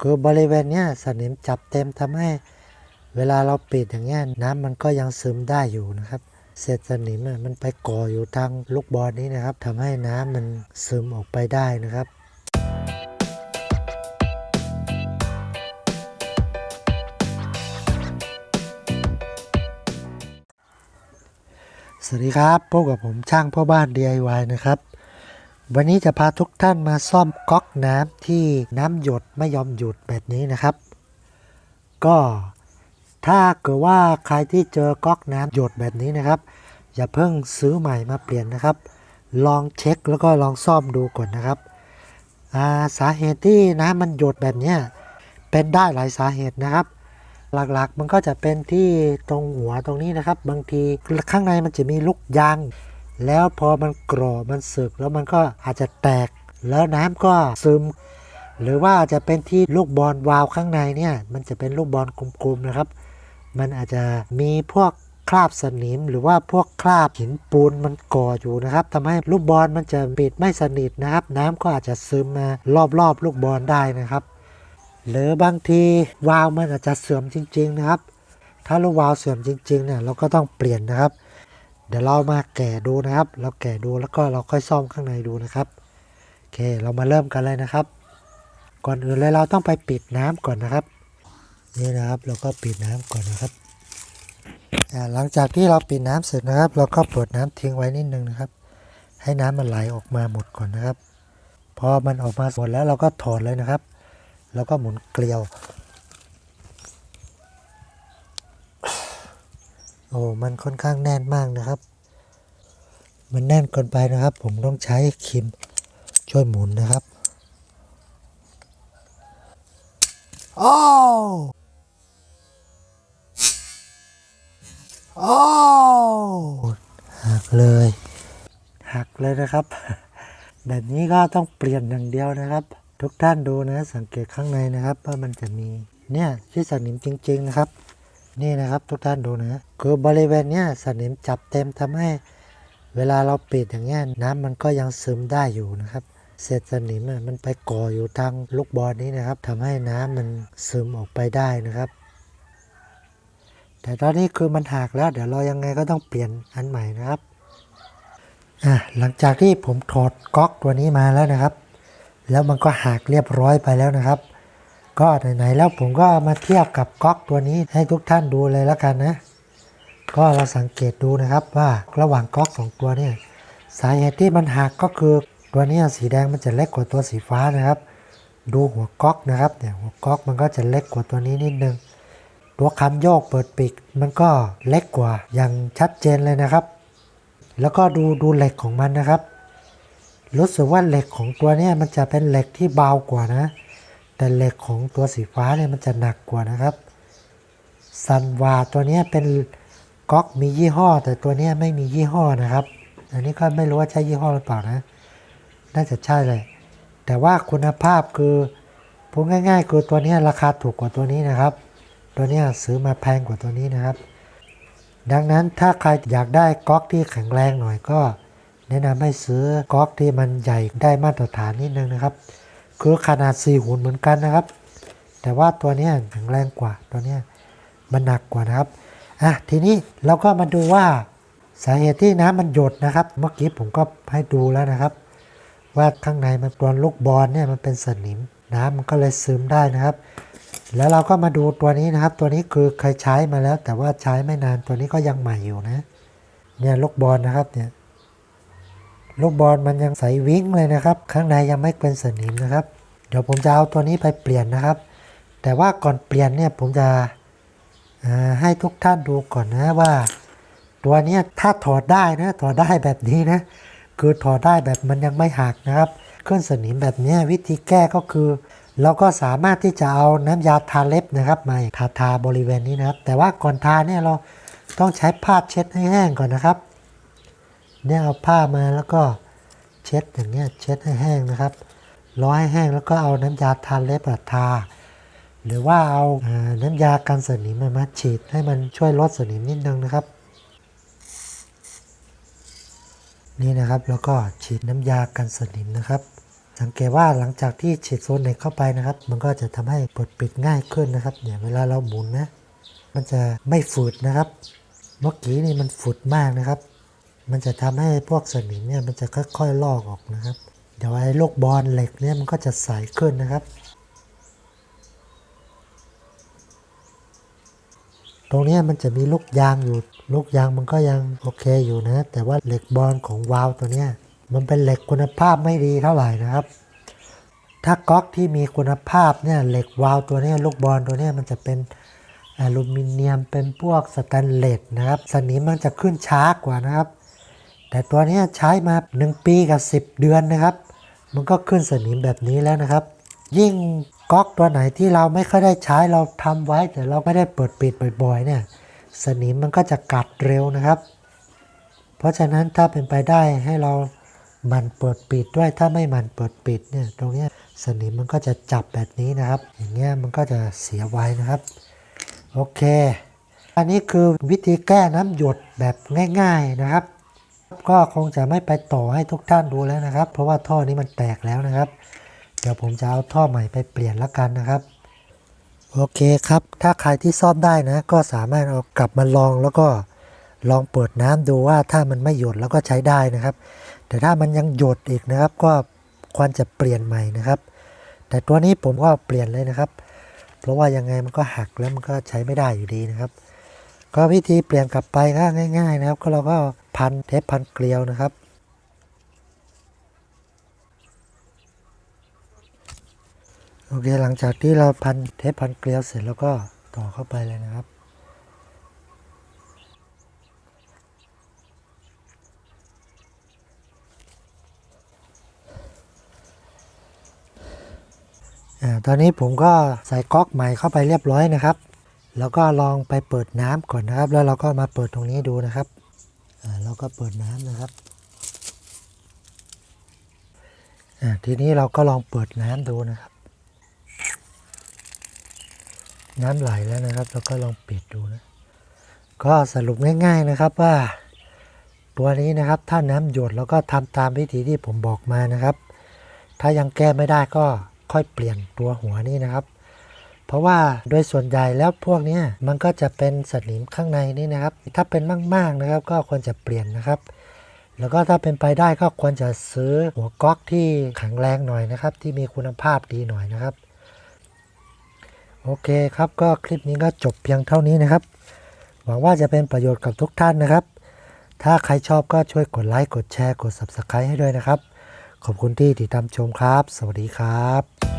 คือบริเวณเนี้ยสนิมจับเต็มทำให้เวลาเราปิดอย่างเงี้ยน้ำมันก็ยังซึมได้อยู่นะครับ เศษสนิมมันไปก่ออยู่ทางลูกบอลนี้นะครับทำให้น้ำมันซึมออกไปได้นะครับสวัสดีครับพบกับผมช่างพ่อบ้าน DIY นะครับ วันนี้จะพาทุกท่านมาซ่อมก๊อกน้ำที่น้ำหยดไม่ยอมหยุดแบบนี้นะครับ ก็ถ้าเกิดว่าใครที่เจอก๊อกน้ำหยดแบบนี้นะครับ อย่าเพิ่งซื้อใหม่มาเปลี่ยนนะครับ ลองเช็คแล้วก็ลองซ่อมดูก่อนนะครับาสาเหตุที่น้ำมันหยดแบบนี้เป็นได้หลายสาเหตุนะครับ หลักๆมันก็จะเป็นที่ตรงหัวตรงนี้นะครับ บางทีข้างในมันจะมีลูกยาง แล้วพอมันกรอมันสึกแล้วมันก็อาจจะแตก แล้วน้ำก็ซึม หรือว่าอาจจะเป็นที่ลูกบอลวาล์วข้างในเนี่ย มันจะเป็นลูกบอลกลมๆนะครับ มันอาจจะมีพวกคราบสนิม หรือว่าพวกคราบหินปูนมันก่ออยู่นะครับทำให้ลูกบอลมันจะปิดไม่สนิทนะครับ น้ำก็อาจจะซึมมารอบๆลูกบอลได้นะครับ หรือบางทีวาล์วมันอาจจะเสื่อมจริง ๆนะครับ ถ้าลูกวาล์วเสื่อมจริงๆเนี่ยเราก็ต้องเปลี่ยนนะครับ เดี๋ยวเรามาแกะดูนะครับ เราแกะดูแล้วก็เราค่อยซ่อมข้างในดูนะครับโอเคเรามาเริ่มกันเลยนะครับ ก่อนอื่นเลยเราต้องไปปิดน้ำก่อนนะครับ นี่นะครับเราก็ปิดน้ำก่อนนะครับหลังจากที่เราปิดน้ำเสร็จนะครับ เราก็เปิดน้ำทิ้งไว้นิดนึงนะครับ ให้น้ำมันไหลออกมาหมดก่อนนะครับ พอมันออกมาหมดแล้วเราก็ถอดเลยนะครับ แล้วก็หมุนเกลียว อ้มันค่อนข้างแน่นมากนะครับ มันแน่นเกินไปนะครับ ผมต้องใช้ครีมช่วยหมุนนะครับโอ้โอ้หักเลย หักเลยนะครับ แบบนี้ก็ต้องเปลี่ยนอย่างเดียวนะครับ ทุกท่านดูนะ สังเกตข้างในนะครับ ว่ามันจะมีเนี่ยที่สนิมจริง ๆ นะครับ นี่นะครับทุกท่านดูนะคือบริเวณเนี้ยสนิมจับเต็มทำให้ เวลาเราปิดอย่างเงี้ยน้ำมันก็ยังซึมได้อยู่นะครับ เศษสนิมมันไปก่ออยู่ทางลูกบอลนี้นะครับทำให้น้ำมันซึมออกไปได้นะครับ แต่ตอนนี้คือมันหักแล้ว เดี๋ยวเรายังไงก็ต้องเปลี่ยนอันใหม่นะครับอะหลังจากที่ผมถอดก๊อกตัวนี้มาแล้วนะครับ แล้วมันก็หักเรียบร้อยไปแล้วนะครับ ก็ไหนๆแล้วผมก็มาเทียบกับก๊อกตัวนี้ให้ทุกท่านดูเลยแล้วกันนะ ก็เราสังเกตดูนะครับว่าระหว่างก๊อกสองตัวเนี่ยสาเหตุที่มันหักก็คือตัวนี้สีแดงมันจะเล็กกว่าตัวสีฟ้านะครับ ดูหัวก๊อกนะครับเนี่ยหัวก๊อกมันก็จะเล็กกว่าตัวนี้นิดนึงตัวคันโยกเปิดปิดมันก็เล็กกว่าอย่างชัดเจนเลยนะครับ แล้วก็ดูดูเหล็กของมันนะครับ รู้สึกว่าเหล็กของตัวนี้มันจะเป็นเหล็กที่เบากว่านะ แต่เหล็กของตัวสีฟ้าเนี่ยมันจะหนักกว่านะครับซันวาตัวนี้เป็นก๊อกมียี่ห้อ แต่ตัวนี้ไม่มียี่ห้อนะครับ อันนี้ก็ไม่รู้ว่าใช่ยี่ห้อหรือเปล่านะ น่าจะใช่เลย แต่ว่าคุณภาพคือพูดง่าย ๆ คือตัวนี้ราคาถูกกว่าตัวนี้นะครับ ตัวนี้ซื้อมาแพงกว่าตัวนี้นะครับ ดังนั้นถ้าใครอยากได้ก๊อกที่แข็งแรงหน่อยก็ แนะนำให้ซื้อก๊อกที่มันใหญ่ได้มาตรฐานนิดนึงนะครับ คือขนาด4หุ่นเหมือนกันนะครับ แต่ว่าตัวนี้แข็งแรงกว่าตัวนี้มันหนักกว่านะครับอะทีนี้เราก็มาดูว่าสาเหตุที่น้ำมันหยดนะครับ เมื่อกี้ผมก็ให้ดูแล้วนะครับ ว่าข้างในมันตัวลูกบอลเนี่ยมันเป็นสนิม น้ำมันก็เลยซึมได้นะครับ แล้วเราก็มาดูตัวนี้นะครับ ตัวนี้คือเคยใช้มาแล้ว แต่ว่าใช้ไม่นานตัวนี้ก็ยังใหม่อยู่นะ เนี่ยลูกบอลนะครับเนี่ย ลูกบอลมันยังใสวิ่งเลยนะครับ ข้างในยังไม่เป็นสนิมนะครับ เดี๋ยวผมจะเอาตัวนี้ไปเปลี่ยนนะครับ แต่ว่าก่อนเปลี่ยนเนี่ยผมจะให้ทุกท่านดูก่อนนะว่า ตัวนี้ถ้าถอดได้นะถอดได้แบบนี้นะ คือถอดได้แบบมันยังไม่หักนะครับ เครื่องสนิมแบบนี้วิธีแก้ก็คือ เราก็สามารถที่จะเอาน้ำยาทาเล็บนะครับมาทาทาบริเวณนี้นะครับ แต่ว่าก่อนทาเนี่ยเราต้องใช้ผ้าเช็ดให้แห้งก่อนนะครับ เนี่ยเอาผ้ามาแล้วก็เช็ดอย่างเงี้ยเช็ดให้แห้งนะครับร้อยให้แห้งแล้วก็เอาน้ำยาทาเล็บอะทา หรือว่าเอาน้ำยากันสนิมมาฉีดให้มันช่วยลดสนิมนิดนึงนะครับ นี่นะครับแล้วก็ฉีดน้ำยากันสนิมนะครับ สังเกตว่าหลังจากที่ฉีดโซนเหล็กเข้าไปนะครับ มันก็จะทำให้ปิดปิดง่ายขึ้นนะครับเนี่ยเวลาเราหมุนนะมันจะไม่ฝืดนะครับเมื่อกี้นี่มันฝืดมากนะครับ มันจะทำให้พวกสนิมเนี่ยมันจะค่อยๆลอกออกนะครับ เดี๋ยวไอ้ลูกบอลเหล็กเนี่ยมันก็จะใสขึ้นนะครับ ตรงนี้มันจะมีลูกยางอยู่ลูกยางมันก็ยังโอเคอยู่นะ แต่ว่าเหล็กบอลของวาล์วตัวเนี้ยมันเป็นเหล็กคุณภาพไม่ดีเท่าไหร่นะครับ ถ้าก๊อกที่มีคุณภาพเนี่ยเหล็กวาล์วตัวเนี้ยลูกบอลตัวเนี้ยมันจะเป็นอลูมิเนียมเป็นพวกสแตนเลสนะครับ สนิมมันจะขึ้นช้ากว่านะครับ แต่ตัวนี้ใช้มา 1 ปีกับ 10 เดือนนะครับ มันก็ขึ้นสนิมแบบนี้แล้วนะครับ ยิ่งก๊อกตัวไหนที่เราไม่ค่อยได้ใช้เราทำไว้ แต่เราไม่ได้เปิดปิดบ่อยๆเนี่ยสนิมมันก็จะกัดเร็วนะครับ เพราะฉะนั้นถ้าเป็นไปได้ให้เราหมั่นเปิดปิดด้วยถ้าไม่หมั่นเปิดปิดเนี่ยตรงนี้สนิมมันก็จะจับแบบนี้นะครับ อย่างเงี้ยมันก็จะเสียไว้นะครับ โอเค อันนี้คือวิธีแก้น้ำหยดแบบง่าย ๆนะครับ ก็คงจะไม่ไปต่อให้ทุกท่านดูแล้วนะครับ เพราะว่าท่อนี้มันแตกแล้วนะครับ เดี๋ยวผมจะเอาท่อใหม่ไปเปลี่ยนล้วกันนะครับ โอเคครับ ถ้าใครที่ซ่อมได้นะ ก็สามารถเอากลับมาลองแล้วก็ลองเปิดน้ำดูว่าถ้ามันไม่หยดแล้วก็ใช้ได้นะครับ แต่ถ้ามันยังหยดอีกนะครับ ก็ควรจะเปลี่ยนใหม่นะครับ แต่ตัวนี้ผมก็เปลี่ยนเลยนะครับ เพราะว่ายังไงมันก็หักแล้วมันก็ใช้ไม่ได้อยู่ดีนะครับ ก็วิธีเปลี่ยนกลับไปก็ง่าย ๆ นะครับ ก็เราก็ พันเทปพันเกลียวนะครับ โอเคหลังจากที่เราพันเทปพันเกลียวเสร็จแล้วก็ต่อเข้าไปเลยนะครับอ่าตอนนี้ผมก็ใส่ก๊อกใหม่เข้าไปเรียบร้อยนะครับ แล้วก็ลองไปเปิดน้ำก่อนนะครับ แล้วเราก็มาเปิดตรงนี้ดูนะครับ ก็เปิดน้ำนะครับทีนี้เราก็ลองเปิดน้ำดูนะครับ น้ำไหลแล้วนะครับเราก็ลองปิดดูนะ ก็สรุปง่าย ๆนะครับว่า ตัวนี้นะครับถ้าน้ำหยดแล้วก็ทำตามวิธีที่ผมบอกมานะครับ ถ้ายังแก้ไม่ได้ก็ค่อยเปลี่ยนตัวหัวนี่นะครับ เพราะว่าโดยส่วนใหญ่แล้วพวกนี้มันก็จะเป็นสนิมข้างในนี่นะครับ ถ้าเป็นมากๆนะครับก็ควรจะเปลี่ยนนะครับ แล้วก็ถ้าเป็นไปได้ก็ควรจะซื้อหัวก๊อกที่แข็งแรงหน่อยนะครับ ที่มีคุณภาพดีหน่อยนะครับ โอเคครับก็คลิปนี้ก็จบเพียงเท่านี้นะครับ หวังว่าจะเป็นประโยชน์กับทุกท่านนะครับ ถ้าใครชอบก็ช่วยกดไลค์กดแชร์กด Subscribe ให้ด้วยนะครับ ขอบคุณที่ติดตามชมครับ สวัสดีครับ